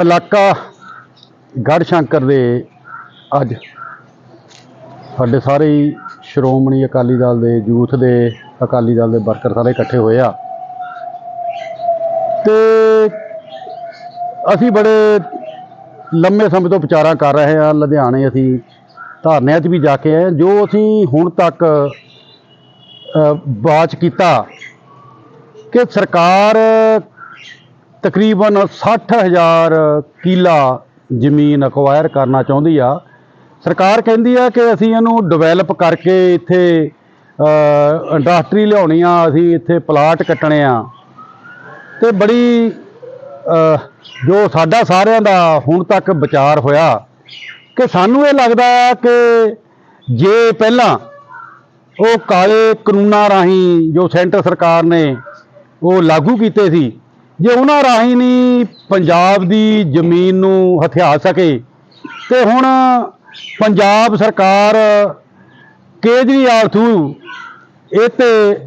ਇਲਾਕਾ ਗੜ੍ਹ ਸ਼ੰਕਰ ਦੇ ਅੱਜ। ਸਾਡੇ ਸਾਰੇ ਹੀ ਸ਼੍ਰੋਮਣੀ ਅਕਾਲੀ ਦਲ ਦੇ ਯੂਥ ਦੇ ਅਕਾਲੀ ਦਲ ਦੇ ਵਰਕਰ ਸਾਰੇ ਇਕੱਠੇ ਹੋਏ ਆ। ਤੇ ਅਸੀਂ ਬੜੇ ਲੰਮੇ ਸਮੇਂ ਤੋਂ ਵਿਚਾਰਾਂ ਕਰ ਰਹੇ ਹਾਂ ਲੁਧਿਆਣੇ ਅਸੀਂ ਧਰਨਿਆਂ 'ਚ ਵੀ ਜਾ ਕੇ ਆਏ ਜੋ ਅਸੀਂ ਹੁਣ ਤੱਕ ਅ, ਕੀਤਾ ਕਿ ਸਰਕਾਰ ਤਕਰੀਬਨ 60000 ਕਿੱਲਾ ਜ਼ਮੀਨ ਅਕਵਾਇਰ ਕਰਨਾ ਚਾਹੁੰਦੀ ਆ। ਸਰਕਾਰ ਕਹਿੰਦੀ ਆ ਕਿ ਅਸੀਂ ਇਹਨੂੰ ਡਿਵੈਲਪ ਕਰਕੇ ਇੱਥੇ ਇੰਡਸਟਰੀ ਲਿਆਉਣੀ ਆ, ਅਸੀਂ ਇੱਥੇ ਪਲਾਟ ਕੱਟਣੇ ਆ। ਤੇ ਬੜੀ ਜੋ ਸਾਡਾ ਸਾਰਿਆਂ ਦਾ ਹੁਣ ਤੱਕ ਵਿਚਾਰ ਹੋਇਆ ਕਿ ਸਾਨੂੰ ਇਹ ਲੱਗਦਾ ਆ ਕਿ ਜੇ ਪਹਿਲਾਂ ਉਹ ਕਾਲੇ ਕਾਨੂੰਨਾਂ ਰਾਹੀਂ ਜੋ ਸੈਂਟਰ ਸਰਕਾਰ ਨੇ ਉਹ ਲਾਗੂ ਕੀਤੇ ਸੀ ਜੇ ਉਹਨਾਂ ਰਾਹੀਂ ਨਹੀਂ ਪੰਜਾਬ ਦੀ ਜ਼ਮੀਨ ਨੂੰ ਹਥਿਆ ਸਕੇ, ਤੇ ਹੁਣ ਪੰਜਾਬ ਸਰਕਾਰ ਕੇਜਰੀਵਾਲ ਥਰੂ ਇਹ ਤੇ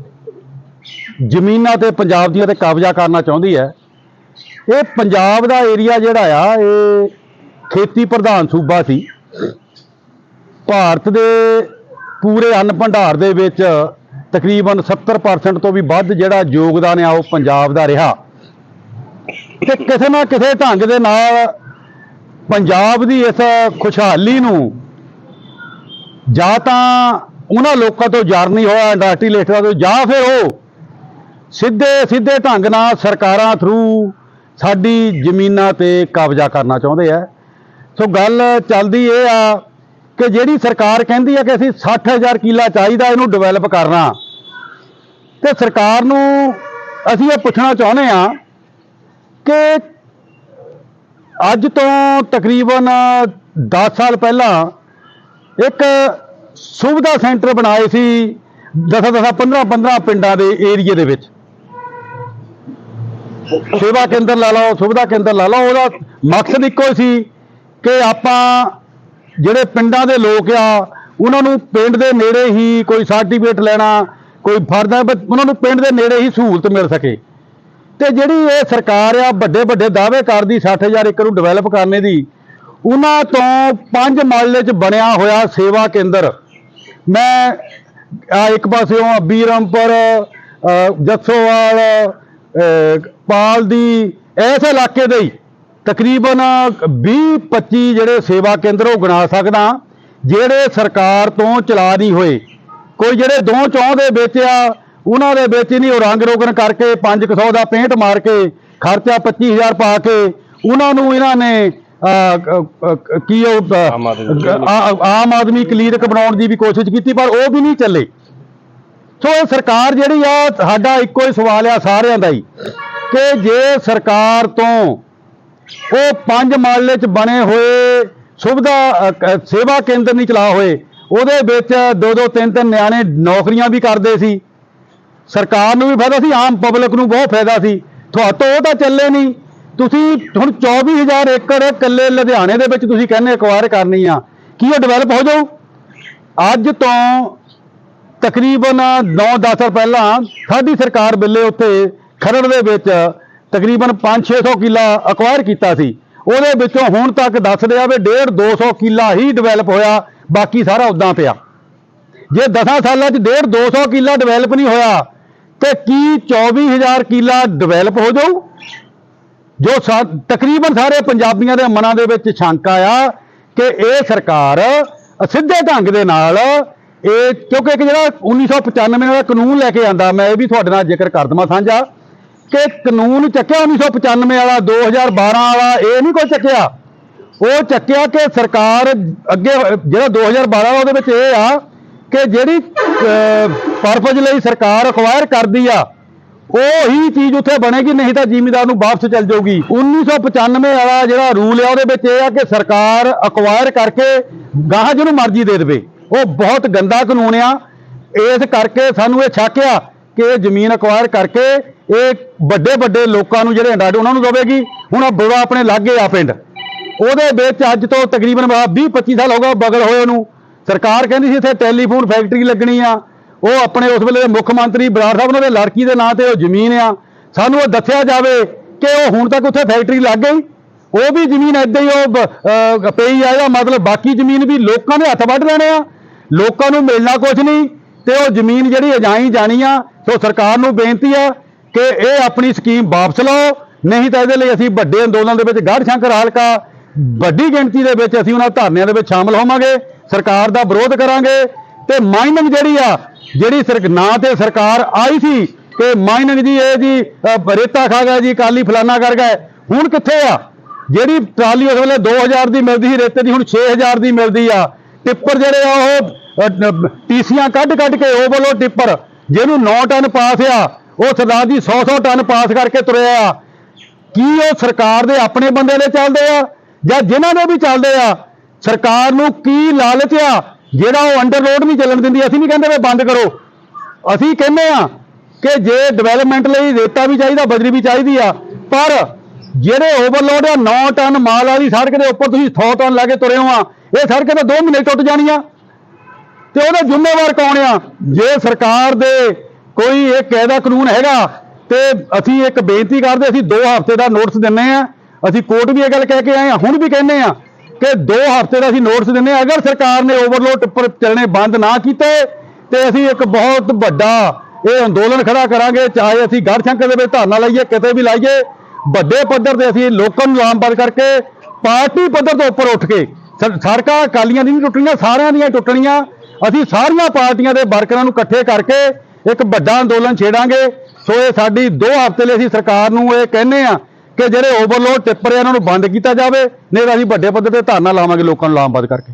ਜ਼ਮੀਨਾਂ ਤੇ ਪੰਜਾਬ ਦੀਆਂ ਤੇ ਕਬਜ਼ਾ ਕਰਨਾ ਚਾਹੁੰਦੀ ਹੈ। ਇਹ ਪੰਜਾਬ ਦਾ ਏਰੀਆ ਜਿਹੜਾ ਆ, ਇਹ ਖੇਤੀ ਪ੍ਰਧਾਨ ਸੂਬਾ ਸੀ। ਭਾਰਤ ਦੇ ਪੂਰੇ ਅੰਨ ਭੰਡਾਰ ਦੇ ਵਿੱਚ ਤਕਰੀਬਨ 70% ਤੋਂ ਵੀ ਵੱਧ ਜਿਹੜਾ ਯੋਗਦਾਨ ਆ, ਉਹ ਪੰਜਾਬ ਦਾ ਰਿਹਾ। ਕਿ ਕਿਸੇ ਨਾ ਕਿਸੇ ਢੰਗ ਦੇ ਨਾਲ ਪੰਜਾਬ ਦੀ ਇਸ ਖੁਸ਼ਹਾਲੀ ਨੂੰ ਜਾਂ ਤਾਂ ਉਹਨਾਂ ਲੋਕਾਂ ਤੋਂ ਜਾਰਨੀ ਹੋਇਆ ਇੰਡਸਟਰੀ ਲਿਸਟਾਂ ਤੋਂ, ਜਾਂ ਫਿਰ ਉਹ ਸਿੱਧੇ ਸਿੱਧੇ ਢੰਗ ਨਾਲ ਸਰਕਾਰਾਂ ਥਰੂ ਸਾਡੀ ਜ਼ਮੀਨਾਂ ਤੇ ਕਬਜ਼ਾ ਕਰਨਾ ਚਾਹੁੰਦੇ ਆ। ਸੋ ਗੱਲ ਚੱਲਦੀ ਇਹ ਆ ਕਿ ਜਿਹੜੀ ਸਰਕਾਰ ਕਹਿੰਦੀ ਆ ਕਿ ਅਸੀਂ 60000 ਕਿੱਲਾ ਚਾਹੀਦਾ ਇਹਨੂੰ ਡਿਵੈਲਪ ਕਰਨਾ, ਤੇ ਸਰਕਾਰ ਨੂੰ ਅਸੀਂ ਇਹ ਪੁੱਛਣਾ ਚਾਹੁੰਦੇ ਆ ਕਿ ਅੱਜ ਤੋਂ ਤਕਰੀਬਨ 10 ਸਾਲ ਪਹਿਲਾਂ ਇੱਕ ਸੁਵਿਧਾ ਸੈਂਟਰ ਬਣਾਏ ਸੀ 10 10 15 15 ਪਿੰਡਾਂ ਦੇ ਏਰੀਏ ਦੇ ਵਿੱਚ। ਸੇਵਾ ਕੇਂਦਰ ਲਾ ਲਓ, ਸੁਵਿਧਾ ਕੇਂਦਰ ਲਾ ਲਓ, ਉਹਦਾ ਮਕਸਦ ਇੱਕੋ ਹੀ ਸੀ ਕਿ ਆਪਾਂ ਜਿਹੜੇ ਪਿੰਡਾਂ ਦੇ ਲੋਕ ਆ, ਉਹਨਾਂ ਨੂੰ ਪਿੰਡ ਦੇ ਨੇੜੇ ਹੀ ਕੋਈ ਸਰਟੀਫਿਕੇਟ ਲੈਣਾ, ਕੋਈ ਫਰਦਾ ਉਹਨਾਂ ਨੂੰ ਪਿੰਡ ਦੇ ਨੇੜੇ ਹੀ ਸਹੂਲਤ ਮਿਲ ਸਕੇ। ਤੇ ਜਿਹੜੀ ਇਹ ਸਰਕਾਰ ਆ ਵੱਡੇ ਵੱਡੇ ਦਾਅਵੇ ਕਰਦੀ 60000 ਏਕੜ ਨੂੰ ਡਿਵੈਲਪ ਕਰਨੇ ਦੀ ਉਹਨਾਂ ਤੋਂ ਪੰਜ ਮਾਲੇ 'ਚ ਬਣਿਆ ਹੋਇਆ ਸੇਵਾ ਕੇਂਦਰ। ਮੈਂ ਇੱਕ ਪਾਸਿਓਂ ਬੀਰਮਪੁਰ ਜੱਸੋਵਾਲ ਅ, ਪਾਲ ਦੀ ਇਸ ਇਲਾਕੇ ਦੇ ਹੀ ਤਕਰੀਬਨ 20 25 ਜਿਹੜੇ ਸੇਵਾ ਕੇਂਦਰ ਉਹ ਗਿਣਾ ਸਕਦਾ ਜਿਹੜੇ ਸਰਕਾਰ ਤੋਂ ਚਲਾ ਨਹੀਂ ਹੋਏ। ਕੋਈ ਜਿਹੜੇ ਦੋ ਚੌਂ ਦੇ ਵਿੱਚ ਆ ਉਹਨਾਂ ਦੇ ਵਿੱਚ ਨਹੀਂ ਉਹ ਰੰਗ ਰੋਗਨ ਕਰਕੇ 500 ਦਾ ਪੇਂਟ ਮਾਰ ਕੇ ਖਰਚਾ 25000 ਪਾ ਕੇ ਉਹਨਾਂ ਨੂੰ ਇਹਨਾਂ ਨੇ ਕੀ ਉਹ ਆਮ ਆਦਮੀ ਕਲੀਨਿਕ ਬਣਾਉਣ ਦੀ ਵੀ ਕੋਸ਼ਿਸ਼ ਕੀਤੀ ਪਰ ਉਹ ਵੀ ਨਹੀਂ ਚੱਲੇ। ਸੋ ਇਹ ਸਰਕਾਰ ਜਿਹੜੀ ਆ ਸਾਡਾ ਇੱਕੋ ਹੀ ਸਵਾਲ ਆ ਸਾਰਿਆਂ ਦਾ ਹੀ ਕਿ ਜੇ ਸਰਕਾਰ ਤੋਂ ਉਹ ਪੰਜ ਮਾਲੇ ਚ ਬਣੇ ਹੋਏ ਸੁਵਿਧਾ ਸੇਵਾ ਕੇਂਦਰ ਨਹੀਂ ਚਲਾ ਹੋਏ ਉਹਦੇ ਵਿੱਚ ਦੋ ਦੋ ਤਿੰਨ ਤਿੰਨ ਨਿਆਣੇ ਨੌਕਰੀਆਂ ਵੀ ਕਰਦੇ ਸੀ। ਸਰਕਾਰ ਨੂੰ ਵੀ ਫਾਇਦਾ ਸੀ, ਆਮ ਪਬਲਿਕ ਨੂੰ ਬਹੁਤ ਫਾਇਦਾ ਸੀ। ਤੁਹਾਤੋਂ ਉਹ ਤਾਂ ਚੱਲੇ ਨਹੀਂ। ਤੁਸੀਂ ਹੁਣ 24000 ਏਕੜ ਇਕੱਲੇ ਲੁਧਿਆਣੇ ਦੇ ਵਿੱਚ ਤੁਸੀਂ ਕਹਿੰਦੇ ਅਕਵਾਇਰ ਕਰਨੀ ਆ। ਕੀ ਉਹ ਡਿਵੈਲਪ ਹੋ ਜਾਊ? ਅੱਜ ਤੋਂ ਤਕਰੀਬਨ 9-10 ਸਾਲ ਪਹਿਲਾਂ ਸਾਡੀ ਸਰਕਾਰ ਬਿੱਲੇ ਉੱਤੇ ਖਰੜ ਦੇ ਵਿੱਚ ਤਕਰੀਬਨ 5-600 ਕਿੱਲਾ ਅਕਵਾਇਰ ਕੀਤਾ ਸੀ। ਉਹਦੇ ਵਿੱਚੋਂ ਹੁਣ ਤੱਕ ਦੱਸਦੇ ਆ ਵੀ 1.5 200 ਕਿੱਲਾ ਹੀ ਡਿਵੈਲਪ ਹੋਇਆ, ਬਾਕੀ ਸਾਰਾ ਉਦਾਂ ਪਿਆ। ਜੇ 10 ਸਾਲਾਂ 'ਚ 1.5 200 ਕਿੱਲਾ ਡਿਵੈਲਪ ਨਹੀਂ ਹੋਇਆ ਤੇ ਕੀ 24000 ਕਿੱਲਾ ਡਿਵੈਲਪ ਹੋ ਜਾਊ? ਜੋ ਸਾ- ਤਕਰੀਬਨ ਸਾਰੇ ਪੰਜਾਬੀਆਂ ਦੇ ਮਨਾਂ ਦੇ ਵਿੱਚ ਸ਼ੰਕਾ ਆ ਕਿ ਇਹ ਸਰਕਾਰ ਸਿੱਧੇ ਢੰਗ ਦੇ ਨਾਲ ਇਹ, ਕਿਉਂਕਿ ਇੱਕ ਜਿਹੜਾ 1995 ਦਾ ਕਾਨੂੰਨ ਲੈ ਕੇ ਆਂਦਾ, ਮੈਂ ਇਹ ਵੀ ਤੁਹਾਡੇ ਨਾਲ ਜ਼ਿਕਰ ਕਰ ਦਵਾਂ ਸਾਂਝਾ, ਕਿ ਕਾਨੂੰਨ ਚੱਕਿਆ 1995 ਵਾਲਾ 2012 ਵਾਲਾ, ਇਹ ਨਹੀਂ ਕੋਈ ਚੱਕਿਆ। ਉਹ ਚੱਕਿਆ ਕਿ ਸਰਕਾਰ ਅੱਗੇ, ਜਿਹੜਾ 2012 ਵਾਲਾ ਉਹਦੇ ਵਿੱਚ ਇਹ ਆ ਕਿ ਜਿਹੜੀ ਪਰਪਸ ਲਈ ਸਰਕਾਰ ਅਕਵਾਇਰ ਕਰਦੀ ਆ। ਉਹ ਹੀ ਚੀਜ਼ ਉੱਥੇ ਬਣੇਗੀ, ਨਹੀਂ ਤਾਂ ਜ਼ਿਮੀਦਾਰ ਨੂੰ ਵਾਪਸ ਚੱਲ ਜਾਊਗੀ। 1995 ਵਾਲਾ ਜਿਹੜਾ ਰੂਲ ਆ, ਉਹਦੇ ਵਿੱਚ ਇਹ ਆ ਕਿ ਸਰਕਾਰ ਅਕਵਾਇਰ ਕਰਕੇ ਗਾਹਾਂ ਜਿਹਨੂੰ ਮਰਜ਼ੀ ਦੇ ਦੇਵੇ। ਉਹ ਬਹੁਤ ਗੰਦਾ ਕਾਨੂੰਨ ਆ। ਇਸ ਕਰਕੇ ਸਾਨੂੰ ਇਹ ਛਾਕਿਆ ਕਿ ਇਹ ਜ਼ਮੀਨ ਅਕਵਾਇਰ ਕਰਕੇ ਇਹ ਵੱਡੇ ਵੱਡੇ ਲੋਕਾਂ ਨੂੰ ਜਿਹੜੇ ਅੰਡਾਡੇ ਉਹਨਾਂ ਨੂੰ ਦੇਵੇਗੀ। ਹੁਣ ਆ ਬੁਰਾ ਆਪਣੇ ਲਾਗੇ ਆ ਪਿੰਡ। ਉਹਦੇ ਵਿੱਚ ਅੱਜ ਤੋਂ ਤਕਰੀਬਨ 20 25 ਸਾਲ ਹੋ ਗਏ ਬਗਲ ਹੋਏ ਨੂੰ ਸਰਕਾਰ ਕਹਿੰਦੀ ਸੀ ਇੱਥੇ ਟੈਲੀਫੋਨ ਫੈਕਟਰੀ ਲੱਗਣੀ ਆ। ਉਹ ਆਪਣੇ ਉਸ ਵੇਲੇ ਦੇ ਮੁੱਖ ਮੰਤਰੀ ਬਰਾੜ ਸਾਹਿਬ ਉਹਨਾਂ ਦੇ ਲੜਕੀ ਦੇ ਨਾਂ ਤੇ ਉਹ ਜ਼ਮੀਨ ਆ। ਸਾਨੂੰ ਉਹ ਦੱਸਿਆ ਜਾਵੇ ਕਿ ਉਹ ਹੁਣ ਤੱਕ ਉੱਥੇ ਫੈਕਟਰੀ ਲੱਗ ਗਈ। ਉਹ ਵੀ ਜ਼ਮੀਨ ਏਦਾਂ ਹੀ ਉਹ ਪਈ ਆ, ਇਹਦਾ ਮਤਲਬ ਬਾਕੀ ਜ਼ਮੀਨ ਵੀ ਲੋਕਾਂ ਦੇ ਹੱਥ ਵੱਢ ਲੈਣੇ ਆ। ਲੋਕਾਂ ਨੂੰ ਮਿਲਣਾ ਕੁਝ ਨਹੀਂ ਤੇ ਉਹ ਜ਼ਮੀਨ ਜਿਹੜੀ ਅਜਾਈ ਜਾਣੀ ਆ ਸੋ ਸਰਕਾਰ ਨੂੰ ਬੇਨਤੀ ਆ ਕਿ ਇਹ ਆਪਣੀ ਸਕੀਮ ਵਾਪਸ ਲਓ। ਨਹੀਂ ਤਾਂ ਇਹਦੇ ਲਈ ਅਸੀਂ ਵੱਡੇ ਅੰਦੋਲਨ ਦੇ ਵਿੱਚ ਗੜ੍ਹ ਸ਼ੰਕਰ ਹਲਕਾ, ਵੱਡੀ ਗਿਣਤੀ ਦੇ ਵਿੱਚ ਅਸੀਂ ਉਹਨਾਂ ਧਰਨਿਆਂ ਦੇ ਵਿੱਚ ਸ਼ਾਮਲ ਹੋਵਾਂਗੇ। ਸਰਕਾਰ ਦਾ ਵਿਰੋਧ ਕਰਾਂਗੇ ਤੇ ਮਾਈਨਿੰਗ ਜਿਹੜੀ ਆ, ਜਿਹੜੀ ਸਰ ਨਾ ਤੇ ਸਰਕਾਰ ਆਈ ਸੀ ਕਿ ਮਾਈਨਿੰਗ ਜੀ, ਇਹ ਜੀ ਰੇਤਾ ਖਾ ਗਿਆ ਜੀ, ਕਾਲੀ ਫਲਾਨਾ ਕਰ ਗਏ, ਹੁਣ ਕਿੱਥੇ ਆ? ਜਿਹੜੀ ਟਰਾਲੀ ਉਸ ਵੇਲੇ 2000 ਦੀ ਮਿਲਦੀ ਸੀ, ਰੇਤੇ ਦੀ ਹੁਣ 6000 ਦੀ ਮਿਲਦੀ ਆ। ਟਿੱਪਰ ਜਿਹੜੇ ਆ, ਉਹ ਟੀਸੀਆਂ ਕੱਢ ਕੱਢ ਕੇ ਉਹ ਵੱਲੋਂ ਟਿੱਪਰ, ਜਿਹਨੂੰ 9 ਟਨ ਪਾਸ ਆ, ਉਹ ਸਰਦਾਰ ਜੀ 100 100 ਟਨ ਪਾਸ ਕਰਕੇ ਤੁਰਿਆ ਆ। ਕੀ ਉਹ ਸਰਕਾਰ ਦੇ ਆਪਣੇ ਬੰਦੇ ਦੇ ਚੱਲਦੇ ਆ, ਜਾਂ ਜਿਨ੍ਹਾਂ ਦੇ ਵੀ ਚੱਲਦੇ ਆ ਸਰਕਾਰ ਨੂੰ ਕੀ ਲਾਲਚ ਆ? ਜਿਹੜਾ ਉਹ ਅੰਡਰ ਰੋਡ ਨਹੀਂ ਚੱਲਣ ਦਿੰਦੀ, ਅਸੀਂ ਨਹੀਂ ਕਹਿੰਦੇ ਵੀ ਬੰਦ ਕਰੋ। ਅਸੀਂ ਕਹਿੰਦੇ ਆ ਕਿ ਜੇ ਡਿਵੈਲਪਮੈਂਟ ਲਈ ਰੇਤਾ ਵੀ ਚਾਹੀਦਾ, ਬਜਰੀ ਵੀ ਚਾਹੀਦੀ ਆ, ਪਰ ਜਿਹੜੇ ਓਵਰਲੋਡ ਆ 9 ਟਨ ਮਾਲ ਵਾਲੀ ਸੜਕ ਦੇ ਉੱਪਰ ਤੁਸੀਂ 100 ਟਨ ਲਾ ਕੇ ਤੁਰੇ ਹੋ ਆ, ਇਹ ਸੜਕ ਤਾਂ 2 ਮਹੀਨੇ ਟੁੱਟ ਜਾਣੀਆਂ ਤੇ ਉਹਦਾ ਜ਼ਿੰਮੇਵਾਰ ਕੌਣ ਆ? ਜੇ ਸਰਕਾਰ ਦੇ ਕੋਈ ਇਹ ਕਾਇਦਾ ਕਾਨੂੰਨ ਹੈਗਾ, ਤੇ ਅਸੀਂ ਇੱਕ ਬੇਨਤੀ ਕਰਦੇ, ਅਸੀਂ 2 ਹਫ਼ਤੇ ਦਾ ਨੋਟਿਸ ਦਿੰਨੇ ਆ ਅਸੀਂ ਕੋਰਟ ਵੀ ਇਹ ਗੱਲ ਕਹਿ ਕੇ ਆਏ ਆ ਹੁਣ ਵੀ ਕਹਿੰਦੇ ਆ ਕਿ 2 ਹਫ਼ਤੇ ਦਾ ਅਸੀਂ ਨੋਟਿਸ ਦਿੰਨੇ ਆ ਅਗਰ ਸਰਕਾਰ ਨੇ ਓਵਰਲੋਡ ਉੱਪਰ ਚੱਲਣੇ ਬੰਦ ਨਾ ਕੀਤੇ, ਤੇ ਅਸੀਂ ਇੱਕ ਬਹੁਤ ਵੱਡਾ ਇਹ ਅੰਦੋਲਨ ਖੜਾ ਕਰਾਂਗੇ, ਚਾਹੇ ਅਸੀਂ ਗੜ੍ਹ ਸ਼ੰਕਰ ਦੇ ਵਿੱਚ ਧਰਨਾ ਲਾਈਏ, ਕਿਤੇ ਵੀ ਲਾਈਏ, ਵੱਡੇ ਪੱਧਰ ਤੇ ਅਸੀਂ ਲੋਕਾਂ ਨੂੰ ਲਾਮਬੰਦ ਕਰਕੇ ਪਾਰਟੀ ਪੱਧਰ ਤੋਂ ਉੱਪਰ ਉੱਠ ਕੇ ਸੜਕਾਂ ਅਕਾਲੀਆਂ ਦੀ ਨਹੀਂ ਟੁੱਟਣੀਆਂ, ਸਾਰਿਆਂ ਦੀਆਂ ਟੁੱਟਣੀਆਂ, ਅਸੀਂ ਸਾਰੀਆਂ ਪਾਰਟੀਆਂ ਦੇ ਵਰਕਰਾਂ ਨੂੰ ਇਕੱਠੇ ਕਰਕੇ ਇੱਕ ਵੱਡਾ ਅੰਦੋਲਨ ਛੇੜਾਂਗੇ। ਸੋ ਇਹ ਸਾਡੀ 2 ਹਫ਼ਤੇ ਲਈ ਅਸੀਂ ਸਰਕਾਰ ਨੂੰ ਇਹ ਕਹਿੰਦੇ ਆ ਕਿ ਜਿਹੜੇ ਓਵਰਲੋਡ ਟਿੱਪਰ ਆ, ਇਹਨਾਂ ਨੂੰ ਬੰਦ ਕੀਤਾ ਜਾਵੇ, ਨਹੀਂ ਤਾਂ ਅਸੀਂ ਵੱਡੇ ਪੱਧਰ ਤੇ ਧਰਨਾ ਲਾਵਾਂਗੇ ਲੋਕਾਂ ਨੂੰ ਲਾਮਬੰਦ ਕਰਕੇ।